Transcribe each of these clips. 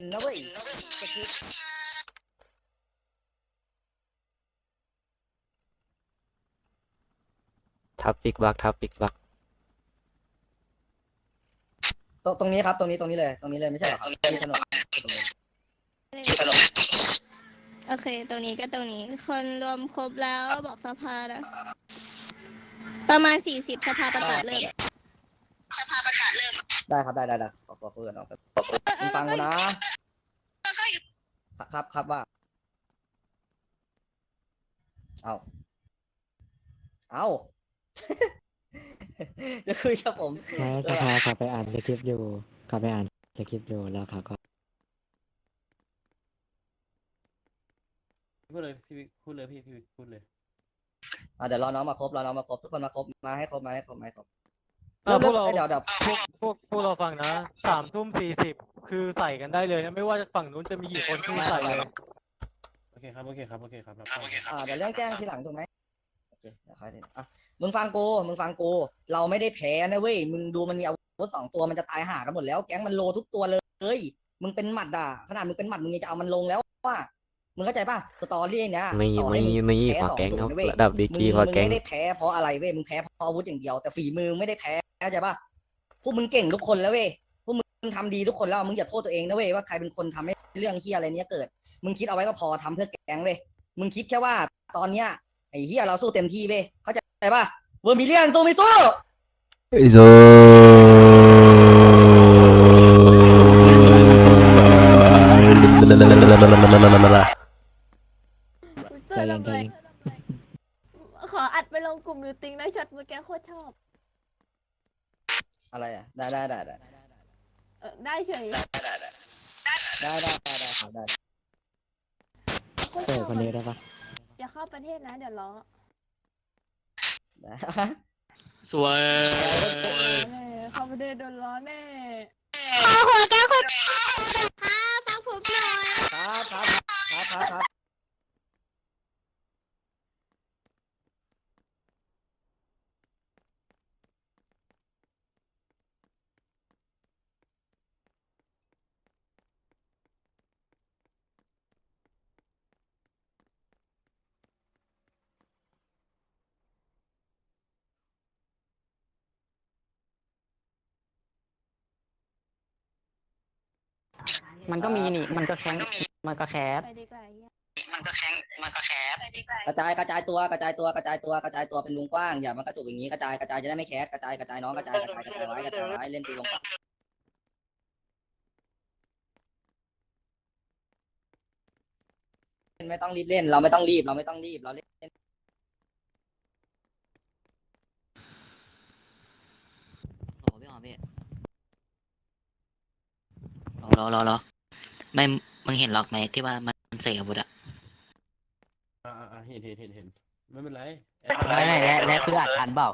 นะเว้ยก็คือทับปิกบักทับปิกบักตรงตรงนี้ครับ ตรงนี้ตรงนี้เลย ตรงนี้เลยไม่ใช่เหรอครับที่ถนนตรงนี้โอเค ตรงนี้ก็ตรงนี้ คนรวมครบแล้วบอกสภานะ ประมาณสี่สิบสภาประกาศเริ่ม ได้ครับได้ได้ได้ขอขอคุยกับน้องแป๊บมึงฟังกูนะ ครับครับว่า เอาเอา จะคุยกับผม ไม่สภาเขาไปอ่านสคริปต์อยู่เขาไปอ่านสคริปต์อยู่แล้วเขาก็พูดเลยพี่วิกพูดเลยพี่พี่วิกพูดเลย อะเดี๋ยวรอน้องมาครบรอน้องมาครบทุกคนมาครบมาให้ครบมาให้ครบมาให้ครบเออพวกเราอ้ยเดี๋ยวเดี๋ยวพวกพวกพวกเราฟังนะสามทุ่มสี่สิบคือใส่กันได้เลยนะ ไม่ว่าฝั่งนู้นจะมีกี่คนคือใส่เลยโอเคครับ โอเคครับ โอเคครับรับทราบอ่าเดี๋ยวเรื่องแจ้งทีหลังถูกไหมโอเคเดี๋ยวค่อยดูอะมึงฟังกูมึงฟังกูเราไม่ได้แพ้นะเว้ยมึงดูมันมีอาวุธสองตัวมันจะตายห่ากันหมดแล้วแก๊งมันโลทุกตัวเลยมึงเป็นหมัดอะขนาดมึงเป็นหมัดมึงยังจะเอามันลงแล้วว่ามึงเข้าใจป่ะสตอรี่เนี้ยนี่ต่อให้นี่มึงนี่แพ้ขอสองแก๊งศูนเอาย์นะเว้ยระดับดีมึงกรีขมึองแก๊งไม่ได้แพ้เพราะอะไรเว้ยมึงแพ้เพราะอาวุธอย่างเดียวแต่ฝีมือไม่ได้แพ้ เข้าใจป่ะพวกมึงเก่งทุกคนแล้วเว้ยพวกมึงทำดีทุกคนแล้วมึงอย่าโทษตัวเองนะเว้ยว่าใครเป็นคนทำให้เรื่องเฮียอะไรเนี้ยเกิด มึงคิดเอาไว้ก็พอทำเพื่อแก๊งเว้ยมึงคิดแค่ว่าตอนเนี้ยไอ้เฮียเราสู้เต็มที่เว้ยเข้าใจป่ะเวอร์มิเลียนสู้ไม่สู้โซใจเย็นใจเย็นขออัดไปลงกลุ่มมิวติ้งนะช็อตเมื่อกี้โคตรชอบ อะไรอะได้ได้ได้ได้ได้เออได้เฉยได้ได้ได้ได้ได้ครับได้โคตรเจชออบคนนี้ได้ปะอย่าเข้าประเทศนะ เดี๋ยวล้อได้สวยแน่เข้าประเทศโดนล้อแน่ขอหัวแก้วคนฟังผมหน่อย ครับครับครับครับครับ มันก็มีนี่ มันก็แข้งมันก็แคสไปดีกว่าไอ้เหี้ยกระจายกระจายตัวกระจายตัวกระจายตัวกระจายตัวเป็นวงกว้างอย่ามันกระจุกอย่างนี้กระจายกระจายจะได้ไม่แคสกระจายกระจายน้องกระจายกระจายกระจายไว้กระจายไว้เล่นตีวงกว้างไม่ต้องรีบเล่นเราไม่ต้องรีบเราไม่ต้องรีบเราเล่น โอ้พี่หอมพี่ รอรอรอรอไม่มึงเห็นหรอกไหมที่ว่ามันเสกอาวุธอะอ่าอ่าอ่าเห็นเห็นเห็นเห็นไม่เป็นไรไม่ไม่และและคืออัดทันเปล่า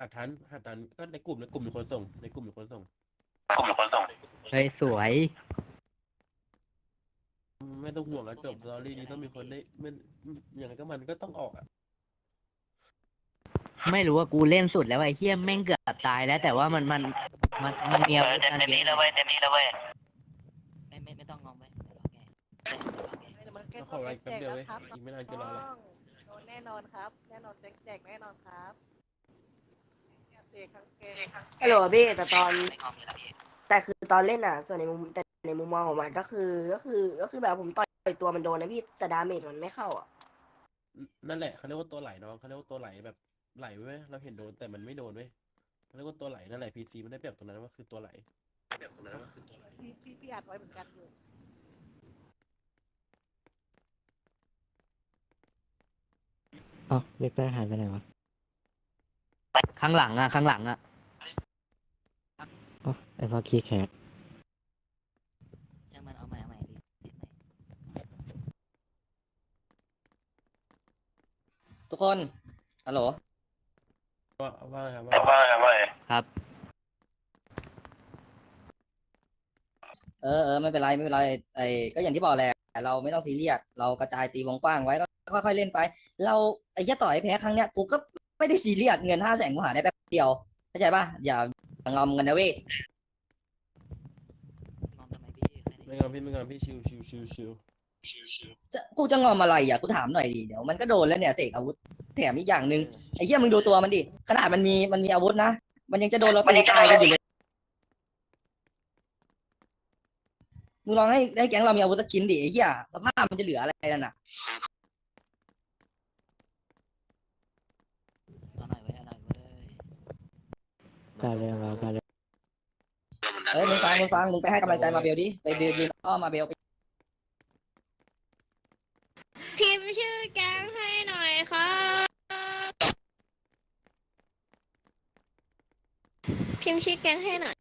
อัดทันอัดทันก็ในกลุ่มในกลุ่มมีคนส่ง ในกลุ่มมีคนส่งเฮ้ยสวย ไม่ต้องห่วงแล้วจบสตอรี่นี้ต้องมีคนได้มันอย่างไรก็มันก็ต้องออกอะไม่รู้ว่ากูเล่นสุดแล้วไอ้เฮียแม่งเกือบตายแล้ว แต่ว่ามันมันมันมันมีอาวุธอันเดียวไม่ไม่ไม่ต้องงงไป ก็ ขอเวลาอีกแป๊บเดียวเว้ยอีกไม่นานจะรอแล้ว โดนแน่นอนครับ แน่นอนแจกแน่นอนครับเด็กทั้งเกย์ทั้งฮัลโหลพี่แต่ตอนไม่งอมอยู่แล้วพี่แต่คือตอนเล่นอะ ส่วนในมุมแต่ในมุมมองของมันก็คือก็คือก็คือแบบผมต่อยตัวมันโดนนะพี่แต่ดาเมจมันไม่เข้าอะนั่นแหละเขาเรียกว่าตัวไหลน้องเขาเรียกว่าตัวไหลแบบไหลเว้ยเราเห็นโดนแต่มันไม่โดนเว้ยเขาเรียกว่าตัวไหลนั่นแหละพีซีมันได้เปรียบตรงนั้นว่าคือตัวไหลได้เปรียบตรงนั้นว่าคือตัวไหลพี่พี่พี่อัดไว้เหมือนกันอยู่ อ้าเวกเตอร์หายไปไหนวะข้างหลังอะ ข้างหลังอะเอ้าไอ้พอคีย์แคสช่างมันเอาใหม่เอาใหม่พี่เล่นใหม่ทุกคนฮัลโหลว่าว่าไงครับว่าครับ เออเออไม่เป็นไรไม่เป็นไรไอ้ก็อย่างที่บอกแหละ เราไม่ต้องซีเรียสเรากระจายตีวงกว้างไว้ก็ค่อยๆเล่นไป เราไอ้แค่ต่อยแพ้ครั้งเนี้ยกูก็ไม่ได้ซีเรียสเงินห้าแสนกูหาได้แป๊บเดียวเข้าใจป่ะอย่างอมกันนะเว้ยงอมทำไมพี่แค่นี้ไม่งอนพี่ไม่งอนพี่ชิวชิวชิวชิวจะกูจะงอมอะไรอะกูถามหน่อยดิเดี๋ยวมันก็โดนแล้วเนี่ยเสกอาวุธแถมอีกอย่างหนึ่งไอ้เหี้ยมึงดูตัวมันดิขนาดมันมีมันมีอาวุธนะมันยังจะโดนเราตีตายกันอยู่เลย มึงลองให้ให้แก๊งเรามีอาวุธสักชิ้นดิไอ้เหี้ยสภาพมันจะเหลืออะไรนั่นน่ะเอาหน่อยไว้เอาหน่อยเว้ยกล้าเล่นแล้วกล้าเล่นเอ้ยมึงฟังมึงฟังมึงไปให้กำลังใจมาเบลดิไปเบลยืนอ้อมมาเบลไปพิมพ์ชื่อแก๊งให้หน่อยครับพิมพ์ชื่อแก๊งให้หน่อย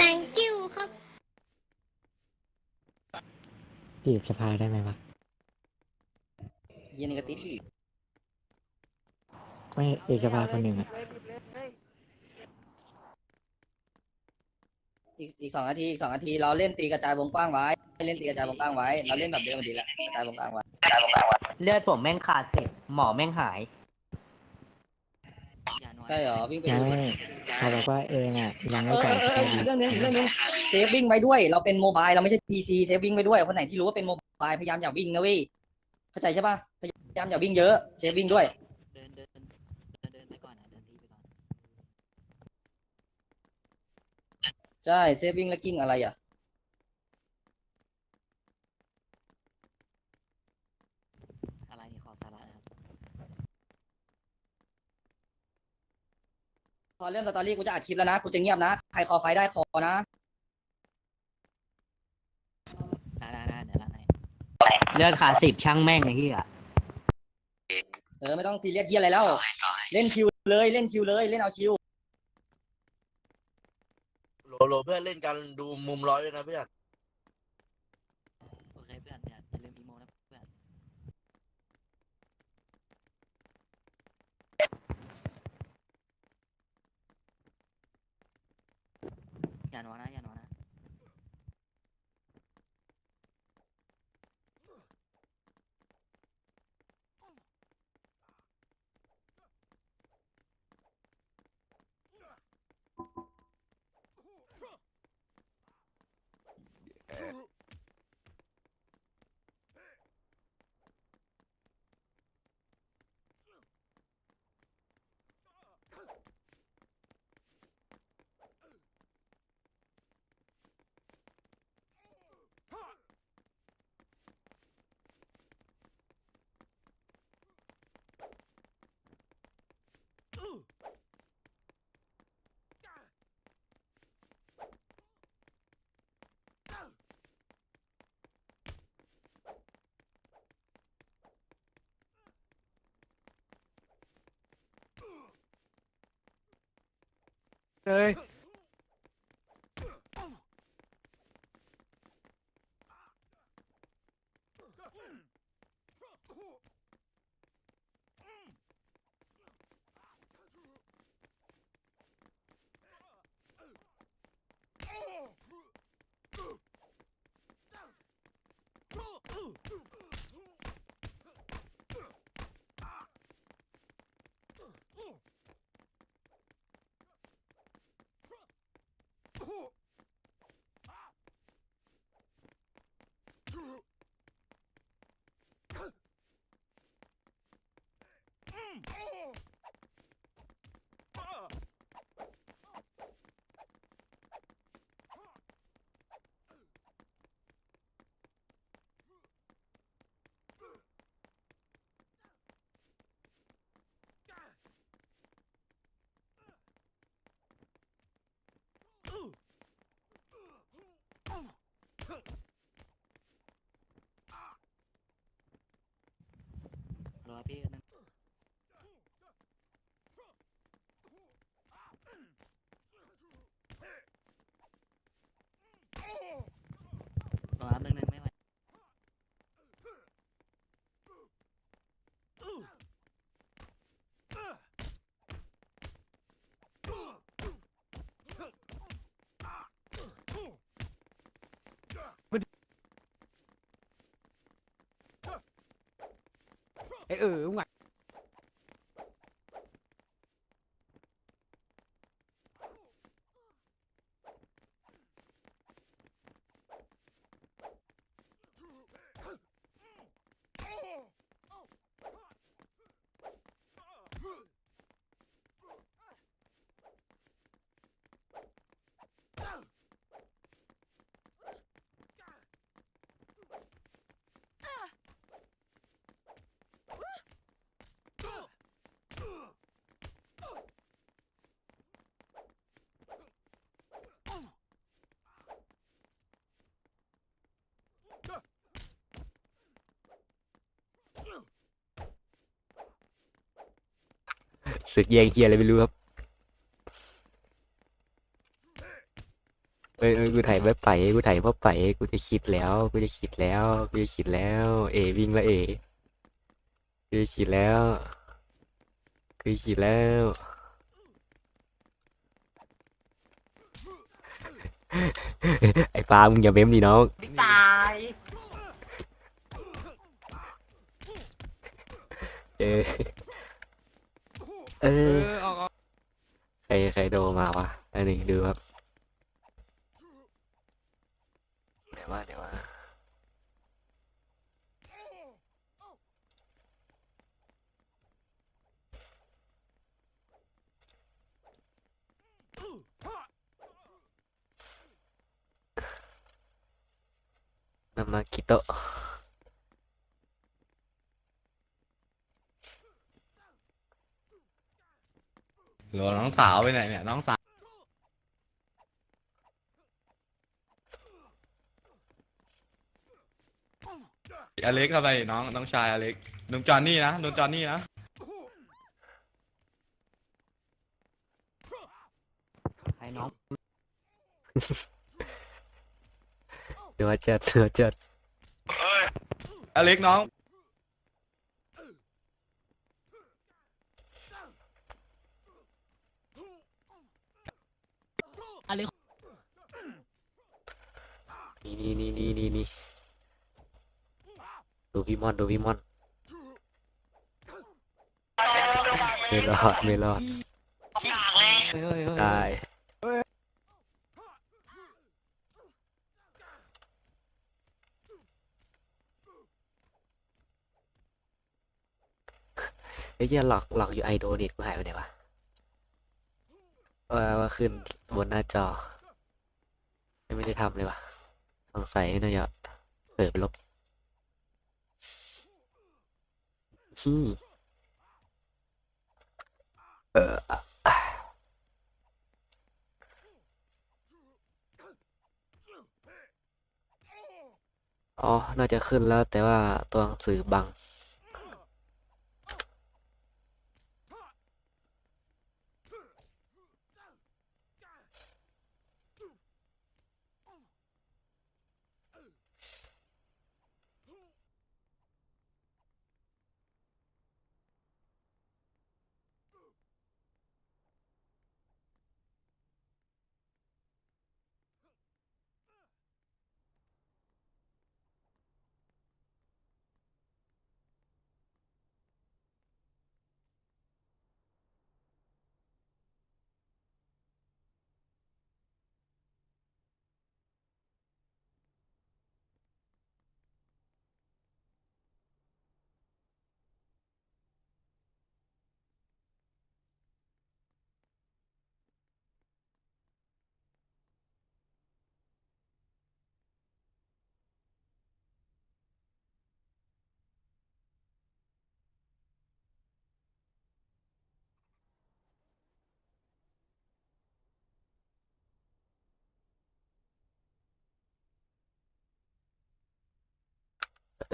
thank you ครับ จีบสภาได้ไหมวะเหี้ยนี่ก็ติดที่ไม่เอกสภาคนหนึ่งอะเลยบีบเลยเลยอีกอีกสองนาทีอีกสองนาทีเราเล่นตีกระจายวงกว้างไว้ เล่นตีกระจายวงกว้างไว้ เราเล่นแบบเดิมมันดีละกระจายวงกว้างไว้ เลือดผมแม่งขาดสิบหมอแม่งหายอย่านอน ใช่เหรอวิ่งไปยังดูไม่เขาบอกว่าเองอะยังเอไม่อจ่ายเออเอค่าออีกเรื่องหนึงอีกเรื่องหนึงเซฟวิ่งไว้ด้วย เราเป็นโมบายเราไม่ใช่พีซีเซฟวิ่งไว้ด้วยคนไหนที่รู้ว่าเป็นโมบายพยายามอย่าวิ่งนะเว้ยเข้าใจใช่ปะพยายามอย่าวิ่งเยอะเซฟวิ่งด้วย เดินเดินเดินเดินไปก่อนนะเดินทีไปก่อน ใช่เซฟวิ่งแล้วกิ้งอะไรอะ อะไรนี่ขอสาระนะครับ พอเรื่องสตอรี่กูจะอัดคลิปแล้วนะ กูจะเงียบนะ ใครคอไฟได้คอนะได้ได้ได้เดี๋ยวละให้เลือดขาดสิบช่างแม่งไอ้ที่อะเออไม่ต้องซีเรียสเฮียอะไรแล้ว เล่นคิวเลยเล่นคิวเลยเล่นเอาคิวโหลโหลเพื่อนเล่นกันดูมุมร้อยด้วยนะเพื่อน โอเคเพื่อนอย่าอย่าลืมอีโมนะเพื่อน อย่านอนนะอย่านอนนะ เลย รอ พี่นึงรอแป๊บนึงนึงไม่ไหว ไอ เออมึงอะ ศึกแย่งเฮียอะไรไม่รู้ครับเอ้ยเอ้ยกูถ่ายไม่ไปกูถ่ายเพราะไปกูจะคิดแล้ว กูจะคิดแล้ว กูจะคิดแล้ว เอวิ่งละเอกูจะคิดแล้ว กูจะคิดแล้ว ไอ้ปลามึงอย่าเบ้มดิน้องตายเออ เอเอออออกออกใครใครโดมาวะอันนี้ดูครับเดี๋ยวว่าเดี๋ยวว่านามากิโตะ หรอน้องสาวไปไหนเนี่ย น้องสาว อเล็กเข้าไปน้องน้องชายอเล็กลุงจอนนี่นะลุงจอนนี่นะ ใครน้องเดี๋ยวว่าจัดเดี๋ยวว่าจัดอเล็กน้อง นี่นี่นี่นี่นี่นี่ดูพี่มอนดูพี่มอนไม่รอดไม่รอดตายไอ้เหี้ยหลอกหลอกอยู่ไอโดนิตกูหายไปไหนวะว่าว่าขึ้นบนหน้าจอ ไม่ได้ทำเลยวะ สงสัยน่าจะเปิดลบชี้เอออ๋อ น่าจะขึ้นแล้วแต่ว่าตัวหนังสือบัง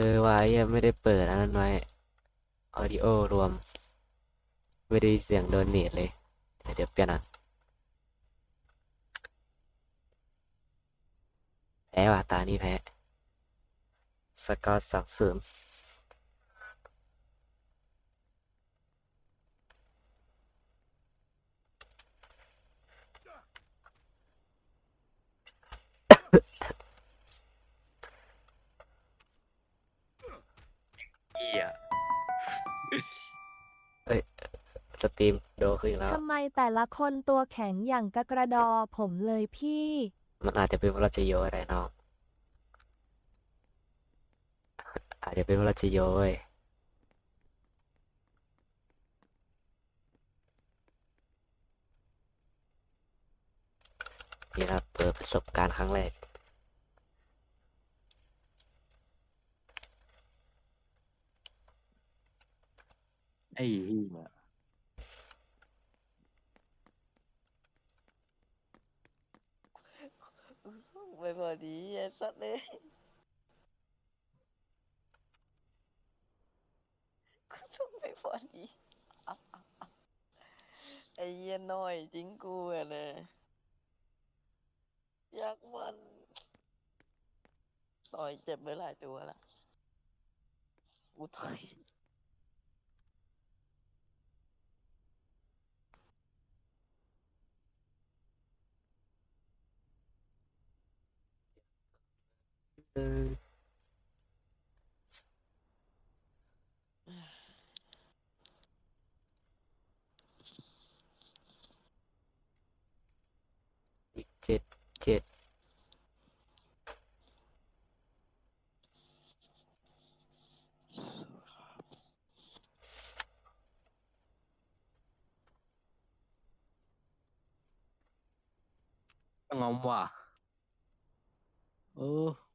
ออวายยังไม่ได้เปิดอันนั้นไว้ออดิโอรวม ไม่ได้เสียงโดนเนตเลย เดี๋ยวเปลี่ยนอันแพ้ว่ะตานี้แพ้ สกอร์สองศูนย์ สตรีมโดขึ้นแล้ว ทำไมแต่ละคนตัวแข็งอย่างกะกระดอผมเลยพี่ มันอาจจะเป็นเพราะเราจะโยอะไรน้อง อาจจะเป็นเพราะเราจะโยเว้ยนี่นะเปิดประสบการณ์ครั้งแรก ไอ้เหี้ยไม่พอดีไอ้สัตว์เลยกูส่งไม่พอดีไอ้เหี้ยน้อยจริงกูอะเลยอยากมันต่อยเจ็บไปหลายตัวละกูต่อย เจ็ดเจ็ดงอมว่ะ เออ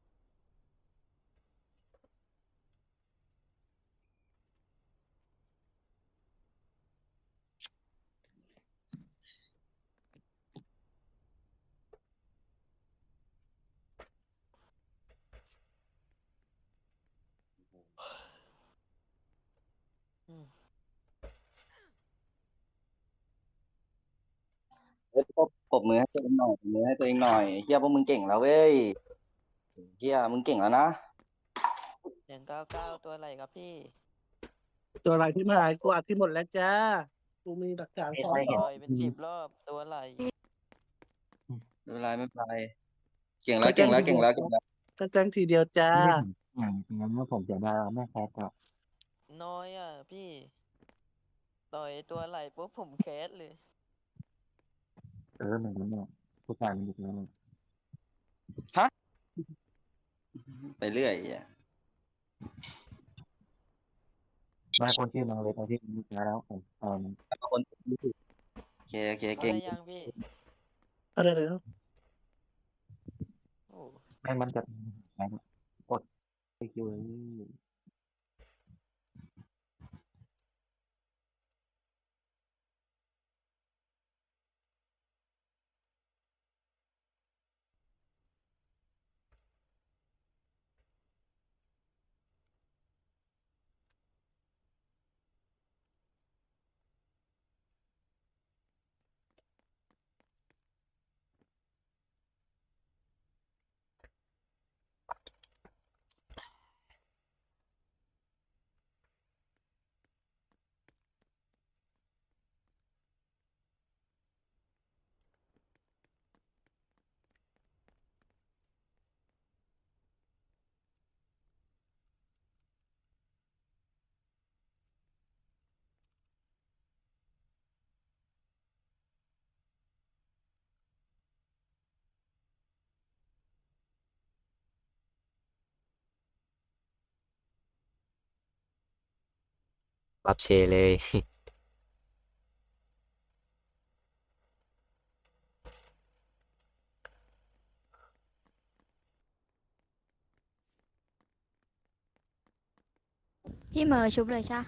เฮ้ยปรบปรบมือให้ตัวเองหน่อยปรบมือให้ตัวเองหน่อยเฮียพวกมึงเก่งแล้วเว้ยเฮียมึงเก่งแล้วนะหนึ่งเก้าเก้าตัวอะไรครับพี่ตัวอะไรที่มาหายกูอัดที่หมดแล้วจ้า กูมีหลักฐานไม่สอค่อยเห็นต่อยเป็นสิบรอบตัวอะไรไม่เป็นไรไม่เป็นไรเก่งแล้วเก่งแล้วเก่งแล้วเก่งแล้ว ก็แจ้งทีเดียวจ้า อย่างงั้นว่าผมจะได้ไม่แคสก็ น้อยอะ พี่ ต่อยตัวอะไรปุ๊บผมแคสเลย เออเหมือนกันเนี่ยผู้ชายมันอยู่แล้วไปเรื่อยเหี้ยไม่คนที่น้องเล็กที่มีแล้วผมเออคนโอเคโอเคเอาเก่งได้ยังพี่ อะไรเลยโอ้ ไม่มันจะกดไปคิวบับเชเลย พี่เหมอชุบเลยใช่ปะ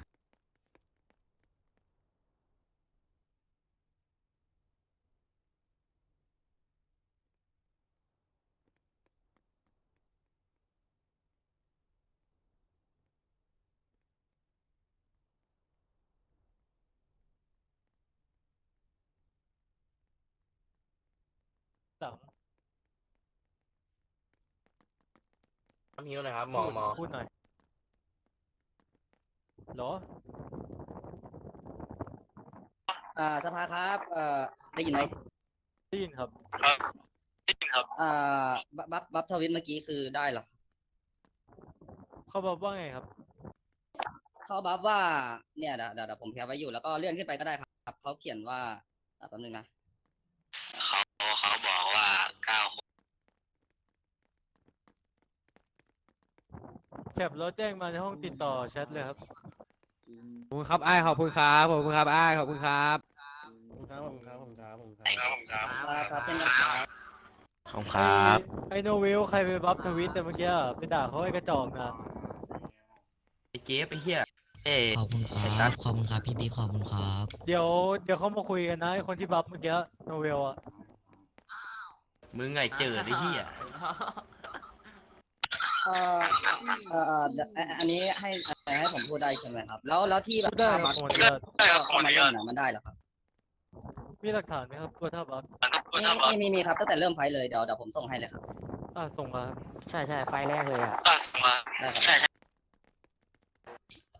หลัง มิวนะครับหมอหมอพูดหน่อยเหรออ่าสภาครับเอ่อได้ยินไหมได้ยินครับอ่าบัฟบัฟบัฟทวิตเมื่อกี้คือได้เหรอเขาบอกว่าไงครับเขาบัฟว่าเนี่ยเดี๋ยวเดี๋ยวเดี๋ยวผมแคปไว้อยู่แล้วก็เลื่อนขึ้นไปก็ได้ครับเขาเขียนว่าอะแป๊บนึงนะ เขาเขาบอกว่าเก้า แคปแล้วแจ้งมาในห้องติดต่อแชทเลยครับขอบคุณครับไอ้ายขอบคุณครับขอบคุณครับไอ้ายขอบคุณครับขอบคุณครับขอบคุณครับขอบคุณครับขอบคุณครับครับ ครับเช่นกันครับขอบคุณครับ ไอโนเวลใครไปบัฟทวิตแต่เมื่อกี้อะไปด่าเขาไอ้กระจอกนะ ไอ้เจ๊ไปเฮียเอ้ขอบคุณครับขอบคุณครับ พี่บิ๊กขอบคุณครับ เดี๋ยวเดี๋ยวเขามาคุยกันนะไอคนที่บัฟเมื่อกี้โนเวลอะมึงไงเจอไอ้เฮีย เอ่อเอ่อเอ่อเดี๋ยวอะอันนี้ให้ให้ผมพูดได้ใช่ไหมครับ แล้วแล้วที่แบบได้คบัรับฟขออนุญาตเข้ามาเล่นน่ะมันได้เหรอครับมีหลักฐานไหมครับว่าถ้าบัฟมีมีมีครับตั้งแต่เริ่มไฟท์เลยเดี๋ยวเดี๋ยวผมส่งให้เลยครับอะส่งมาครับใช่ใช่ไฟล์แรกเลยอะได้ครับ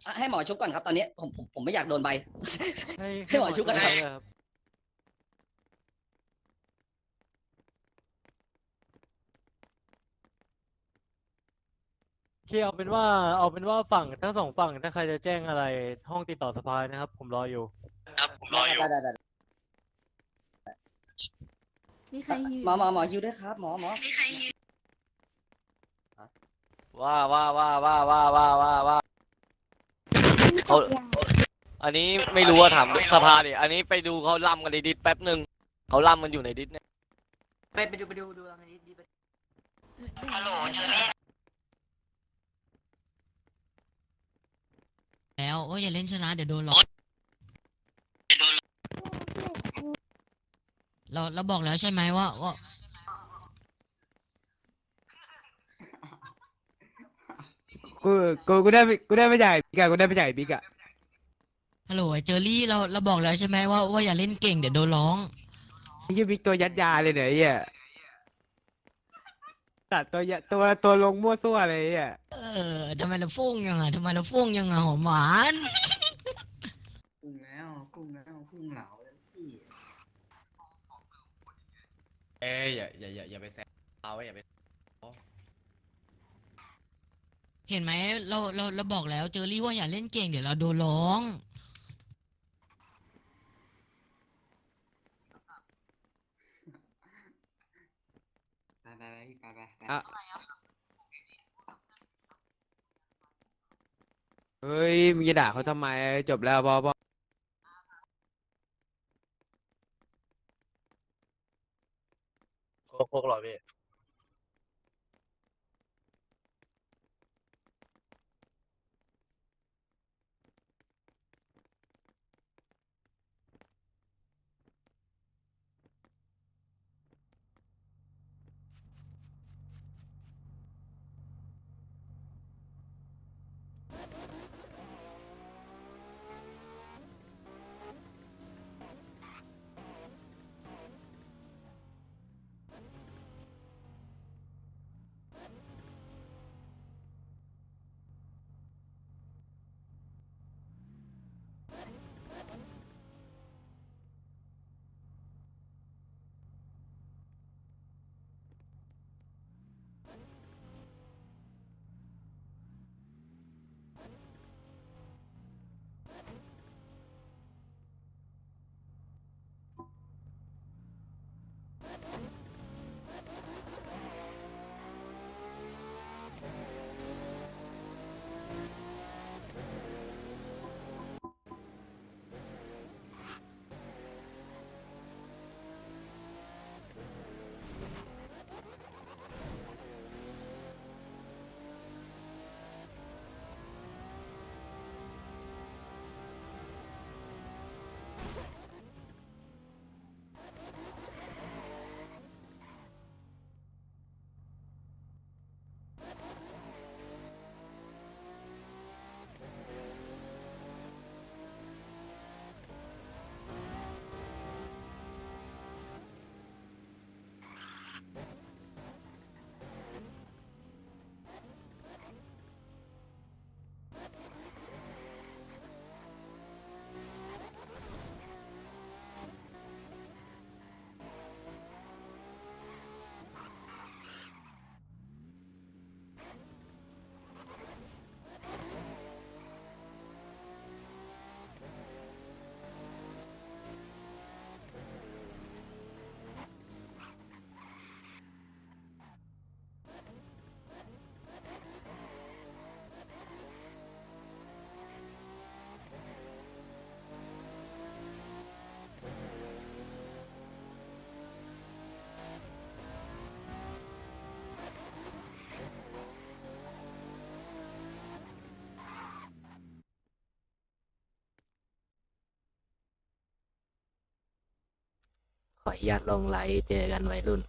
อะให้หมอชุบก่อนครับตอนนี้ผมผมผมไม่อยากโดนใบให้ให้หมอชุบกันหครับ เลยครับโอเคเอาเป็นว่าเอาเป็นว่าฝั่งทั้งสองฝั่งถ้าใครจะแจ้งอะไรห้องติดต่อสภานะครับ ผมรออยู่ได้ได้ได้ได้มีใครหิวหมอหมอหมอฮิวด้วยครับหมอหมอว่าว่าว่าว่าว่าว่าว่าว่าเขาอันนี้ไม่รู้ว่าถามสภาดิอันนี้ไปดูเขาล่ำกันในดิสแป๊บหนึ่งเขาล่ำกันอยู่ในดิสเนี่ยไปไปดูไปดูดูอะไรดีดีไป ฮัลโหล แล้วโอ้ยอย่าเล่นชนะเดี๋ยวโดนหลอกเราเราบอกแล้วใช่ไหมว่าว่ากูกูกูได้กูได้ไม่ใหญ่บิ๊กอะกูได้ไม่ใหญ่บิ๊กอะฮัลโหลไอ้เจอรี่เราเราบอกแล้วใช่ไหมว่าว่าอย่าเล่นเก่งเดี๋ยวโดนร้อง ไอ้เหี้ยบิ๊กตัวยัดยาเลยเนี่ยไอ้เหี้ย ตัดตัวยัดตัวตัวลงมั่วซั่วเลยไอ้เหี้ยเออทำไมเราฟุ้งยังไงทำไมเราฟุ้งยังไงหอมหวานกุ้งแล้วกุ้งแล้วกุ้งเหลาพี่เอ้ยอย่าอย่าอย่าอย่าไปแซวเอาไว้อย่าไปเห็นไหมเราเราเราบอกแล้วเจอรี่ว่าอย่าเล่นเก่งเดี๋ยวเราโดนร้อง ไปไปไปไปไป อะ เฮ้ยมึงจะด่าเขาทำไมจบแล้วพอพอโคกโคกหรอพี่ ขออนุญาตลงไลฟ์เจอกันวัยรุ่น